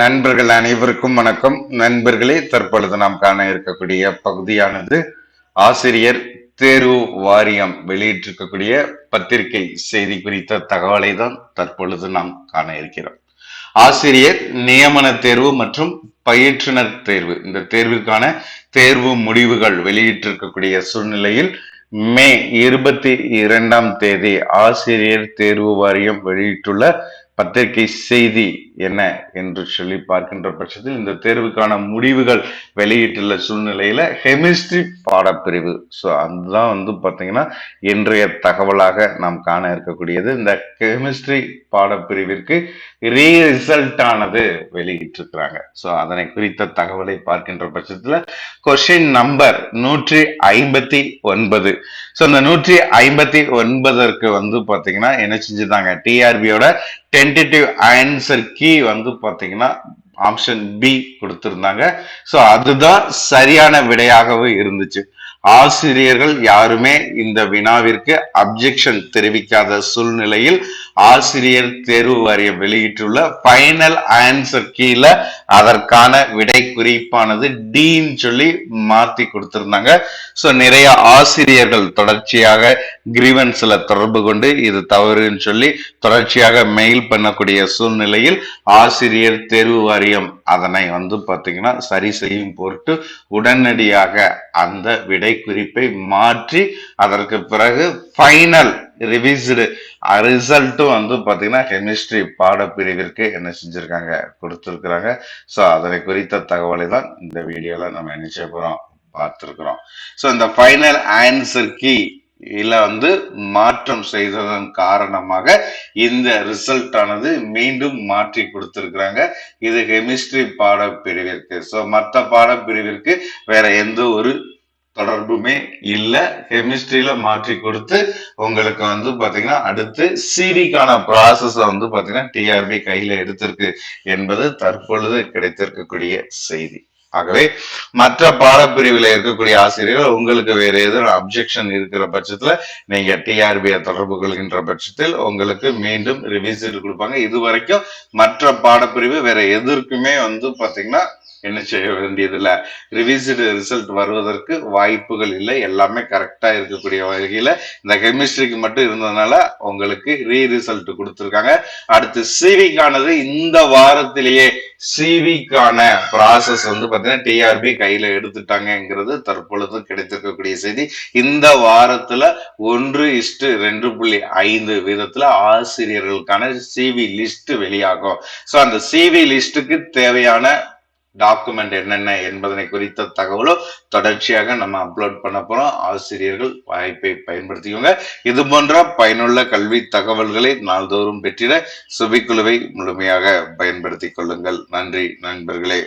நண்பர்கள் அனைவருக்கும் வணக்கம். நண்பர்களே தற்பொழுது நாம் காண இருக்கக்கூடிய பகுதியானது ஆசிரியர் தேர்வு வாரியம் வெளியிட்டிருக்கக்கூடிய பத்திரிகை செய்தி குறித்த தகவலை தான் தற்பொழுது நாம் காண இருக்கிறோம். ஆசிரியர் நியமன தேர்வு மற்றும் பயிற்றுனர் தேர்வு. இந்த தேர்விற்கான தேர்வு முடிவுகள் வெளியிட்டிருக்கக்கூடிய சூழ்நிலையில் மே இருபத்தி இரண்டாம் தேதி ஆசிரியர் தேர்வு வாரியம் வெளியிட்டுள்ள பத்திரிகை செய்தி என்ன என்று சொல்லி பார்க்கின்ற பட்சத்தில் இந்த தேர்வுக்கான முடிவுகள் வெளியிட்டுள்ள சூழ்நிலையில கெமிஸ்ட்ரி பாடப்பிரிவு. ஸோ அதுதான் வந்து பார்த்தீங்கன்னா இன்றைய தகவலாக நாம் காண இருக்கக்கூடியது. இந்த கெமிஸ்ட்ரி பாடப்பிரிவிற்கு ரீ ரிசல்ட் ஆனது வெளியிட்டிருக்கிறாங்க. ஸோ அதனை குறித்த தகவலை பார்க்கின்ற பட்சத்தில் கொஸ்டின் நம்பர் நூற்றி ஐம்பத்தி ஒன்பது. ஸோ இந்த நூற்றி ஐம்பத்தி ஒன்பதற்கு வந்து பார்த்தீங்கன்னா என்ன செஞ்சுட்டாங்க டிஆர்பியோட டென்டேட்டிவ் ஆன்சர் கீ கீ வந்து பார்த்தீங்கன்னா ஆப்ஷன் பி கொடுத்திருந்தாங்க. ஸோ அதுதான் சரியான விடையாகவும் இருந்துச்சு. ஆசிரியர்கள் யாருமே இந்த வினாவிற்கு அப்ஜெக்ஷன் தெரிவிக்காத சூழ்நிலையில் ஆசிரியர் தேர்வு வாரியம் வெளியிட்டுள்ள பைனல் ஆன்சர் கீழே அதற்கான விடை குறிப்பானது டின்னு சொல்லி மாத்தி கொடுத்திருந்தாங்க. ஸோ நிறைய ஆசிரியர்கள் தொடர்ச்சியாக கிரீவன்ஸ்ல தொடர்பு கொண்டு இது தவறுன்னு சொல்லி தொடர்ச்சியாக மெயில் பண்ணக்கூடிய சூழ்நிலையில் ஆசிரியர் தேர்வு வாரியம் அதனை வந்து பார்த்தீங்கன்னா சரி செய்யும் பொருட்டு உடனடியாக அந்த விடை குறிப்பை மாற்றி அதற்கு பிறகு ஃபைனல் ரிவிஸ்டு ரிசல்ட்டும் வந்து பார்த்தீங்கன்னா கெமிஸ்ட்ரி பாடப்பிரிவிற்கு என்ன செஞ்சுருக்காங்க கொடுத்துருக்குறாங்க. ஸோ அதனை குறித்த தகவலை தான் இந்த வீடியோவில் நம்ம நினைச்ச போகிறோம் பார்த்துருக்குறோம். ஸோ இந்த ஃபைனல் ஆன்சர் கீ இதில் வந்து மாற்றம் செய்ததன் காரணமாக இந்த ரிசல்ட் ஆனது மீண்டும் மாற்றி கொடுத்துருக்குறாங்க. இது கெமிஸ்ட்ரி பாடப்பிரிவிற்கு. ஸோ மற்ற பாடப்பிரிவிற்கு வேற எந்த ஒரு தொடர்புமே இல்லை. கெமிஸ்ட்ரியில மாற்றி கொடுத்து உங்களுக்கு வந்து பாத்தீங்கன்னா அடுத்து சிடிக்கான ப்ராசஸை வந்து பாத்தீங்கன்னா டிஆர்பி கையில எடுத்திருக்கு என்பது தற்பொழுது கிடைத்திருக்கக்கூடிய செய்தி. ஆகவே மற்ற பாடப்பிரிவில் இருக்கக்கூடிய ஆசிரியர்கள் உங்களுக்கு வேற ஏதோ அப்ஜெக்ஷன் இருக்கிற பட்சத்துல நீங்க டிஆர்பியை தொடர்பு கொள்கின்ற பட்சத்தில் உங்களுக்கு மீண்டும் ரிவிசிட் கொடுப்பாங்க. இது வரைக்கும் மற்ற பாடப்பிரிவு வேற எதற்குமே வந்து பாத்தீங்கன்னா என்ன செய்ய வேண்டியதில்லை. ரிவிசிடு ரிசல்ட் வருவதற்கு வாய்ப்புகள் இல்லை. எல்லாமே கரெக்டா இருக்கக்கூடிய வகையில இந்த கெமிஸ்ட்ரிக்கு மட்டும் இருந்ததுனால உங்களுக்கு ரீ ரிசல்ட் கொடுத்துருக்காங்க. அடுத்து சிவிக்கானது இந்த வாரத்திலேயே சிவிக்கான ப்ராசஸ் வந்து பார்த்தீங்கன்னா டிஆர்பி கையில எடுத்துட்டாங்கங்கிறது தற்பொழுது கிடைத்திருக்கக்கூடிய செய்தி. இந்த வாரத்துல ஒன்று இஷ்டு ரெண்டு புள்ளி ஐந்து விதத்துல ஆசிரியர்களுக்கான சிவி லிஸ்ட் வெளியாகும். ஸோ அந்த சிவி லிஸ்ட்டுக்கு தேவையான டாக்குமெண்ட் என்னென்ன என்பதனை குறித்த தகவலும் தொடர்ச்சியாக நம்ம அப்லோட் பண்ண போறோம். ஆசிரியர்கள் வாய்ப்பை பயன்படுத்திக்கோங்க. இது போன்ற பயனுள்ள கல்வி தகவல்களை நாள்தோறும் பெற்றிட சுபிக்குழுவை முழுமையாக பயன்படுத்திக் கொள்ளுங்கள். நன்றி நண்பர்களே.